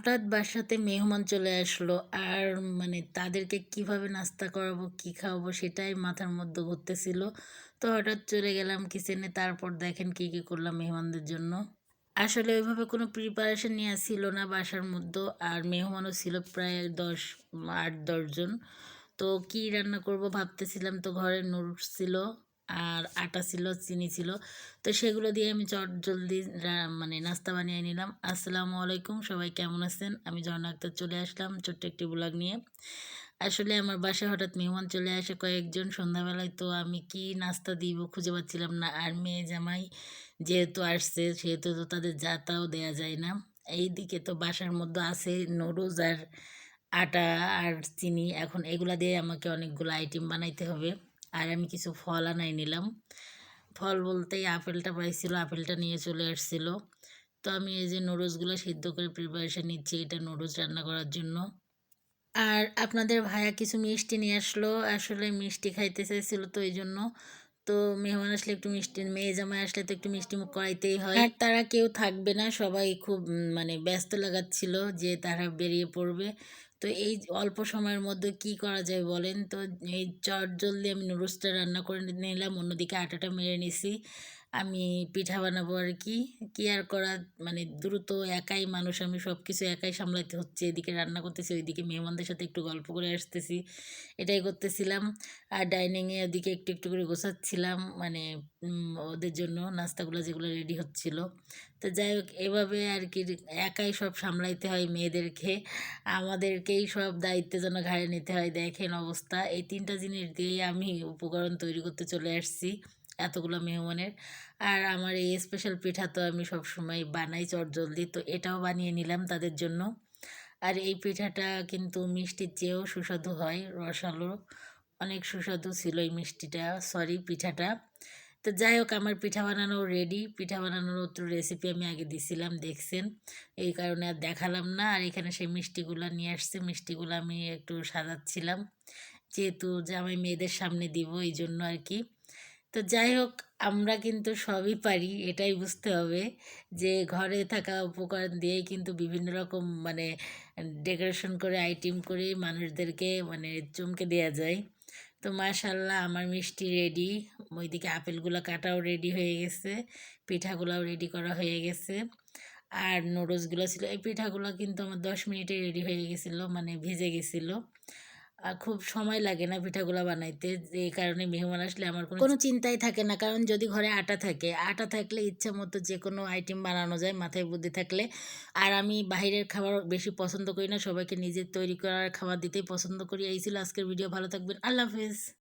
হঠাৎ বাসাতে মেহমান চলে আসলো, আর মানে তাদেরকে কীভাবে নাস্তা করাবো, কি খাওয়াবো সেটাই মাথার মধ্যে ঘুরতেছিল। তো হঠাৎ চলে গেলাম কিচেনে তারপর দেখেন কি কি করলাম মেহমানদের জন্য। আসলে ওইভাবে কোনো প্রিপারেশন নেওয়া ছিল না বাসার মধ্যে, আর মেহমানও ছিল প্রায় দশ, আট দশজন তো কি রান্না করব ভাবতেছিলাম, তো ঘরে নুডলস ছিল। আর আটা ছিল, চিনি ছিল। তো সেগুলো দিয়ে আমি চট জলদি মানে নাস্তা বানিয়ে নিলাম। আসসালামু আলাইকুম, সবাই কেমন আছেন? আমি ঝর্ণা আক্তার চলে আসলাম ছোট্ট একটি ব্লগ নিয়ে। আসলে আমার বাসায় হঠাৎ মেহমান চলে আসে কয়েকজন। সন্ধ্যাবেলায় তো আমি কি নাস্তা দিব খুঁজে পাচ্ছিলাম না। আর মেয়ে জামাই যেহেতু আসছে, সেহেতু তো তাদের যাতাও দেয়া যায় না। এইদিকে তো বাসার মধ্যে আছে নুডলস আর আটা আর চিনি। এখন এগুলা দিয়ে আমাকে অনেকগুলো আইটেম বানাইতে হবে। আর আমি কিছু ফল আনাই নিলাম। ফল বলতেই আপেলটা পাইছিল, আপেলটা নিয়ে চলে আসছিল। তো আমি এই যে নুডলসগুলো সিদ্ধ করে প্রিপারেশান নিচ্ছি, এটা নুডলস রান্না করার জন্য। আর আপনাদের ভাইয়া কিছু মিষ্টি নিয়ে আসলো, আসলে মিষ্টি খাইতে চাইছিল তো এই জন্য। তো মেহমান আসলে একটু মিষ্টি মেয়ে জামাই আসলে তো একটু মিষ্টি মুখ করাইতেই হয়। আর তারা কেউ থাকবে না সবাই খুব মানে ব্যস্ত লাগাচ্ছিল যে তারা বেরিয়ে পড়বে। তো এই অল্প সময়ের মধ্যে কি করা যায় বলেন? তো এই চট জলদি আমি নুডলসটা রান্না করে নিলাম অন্যদিকে আটাটা মেরে নিছি। আমি পিঠা বানাবো আর কি। কি আর করা মানে দ্রুত একাই মানুষ, আমি সব কিছু একাই সামলাতে হচ্ছে। এদিকে রান্না করতেছি, ওইদিকে মেহমানদের সাথে একটু গল্প করে আসতেছি। এটাই করতেছিলাম। আর ডাইনিংয়ে ওদিকে একটু একটু করে গোছাচ্ছিলাম। মানে ওদের জন্য নাস্তাগুলো যেগুলো রেডি হচ্ছিল। তো যাই হোক, এভাবে আর কি একাই সব সামলাইতে হয় মেয়েদেরকে। আমাদেরকেই সব দায়িত্ব যেন ঘাড়ে নিতে হয়। দেখেন অবস্থা। এই তিনটা জিনিস দিয়েই আমি উপকরণ তৈরি করতে চলে আসছি। এতগুলো মেহমানের। আর আমার এই স্পেশাল পিঠা তো আমি সব সময় বানাই চটজলদি, তো এটাও বানিয়ে নিলাম তাদের জন্য। আর এই পিঠাটা কিন্তু মিষ্টির চেয়েও সুস্বাদু হয়, রসালো। অনেক সুস্বাদু ছিল এই মিষ্টিটা সরি পিঠাটা। তো যাই হোক, আমার পিঠা বানানো রেডি পিঠা বানানোর একটু রেসিপি আমি আগে দিছিলাম, দেখছেন? এই কারণে আর দেখালাম না। আর এখানে সেই মিষ্টিগুলো নিয়ে আসছে, মিষ্টিগুলো আমি একটু সাজাচ্ছিলাম। যেহেতু জামাই মেয়েদের সামনে দিব এই জন্য আর কি। তো যাই হোক, আমরা কিন্তু সবই পারি, এটাই বুঝতে হবে যে ঘরে থাকা উপকরণ দিয়েই কিন্তু বিভিন্ন রকম মানে ডেকোরেশন করে আইটেম করে মানুষদেরকে মানে চমকে দেওয়া যায়। তো মাশাল্লাহ আমার মিষ্টি রেডি ওইদিকে আপেলগুলো কাটাও রেডি হয়ে গেছে, পিঠাগুলোও রেডি করা হয়ে গেছে। আর নুডলসগুলো ছিল, এই পিঠাগুলো কিন্তু আমার দশ মিনিটে রেডি হয়ে গেছিল মানে ভিজে গেছিল। আর খুব সময় লাগে না পিঠাগুলো বানাইতে। যে কারণে মেহমান আসলে আমার কোনো চিন্তাই থাকে না। কারণ যদি ঘরে আটা থাকে আটা থাকলে ইচ্ছা মতো যে কোনো আইটেম বানানো যায় মাথায় বুদ্ধি থাকলে। আর আমি বাইরের খাবার বেশি পছন্দ করি না সবাইকে নিজের তৈরি করার খাবার দিতেই পছন্দ করি। এই ছিল আজকের ভিডিও। ভালো থাকবেন। আল্লাহ হাফেজ।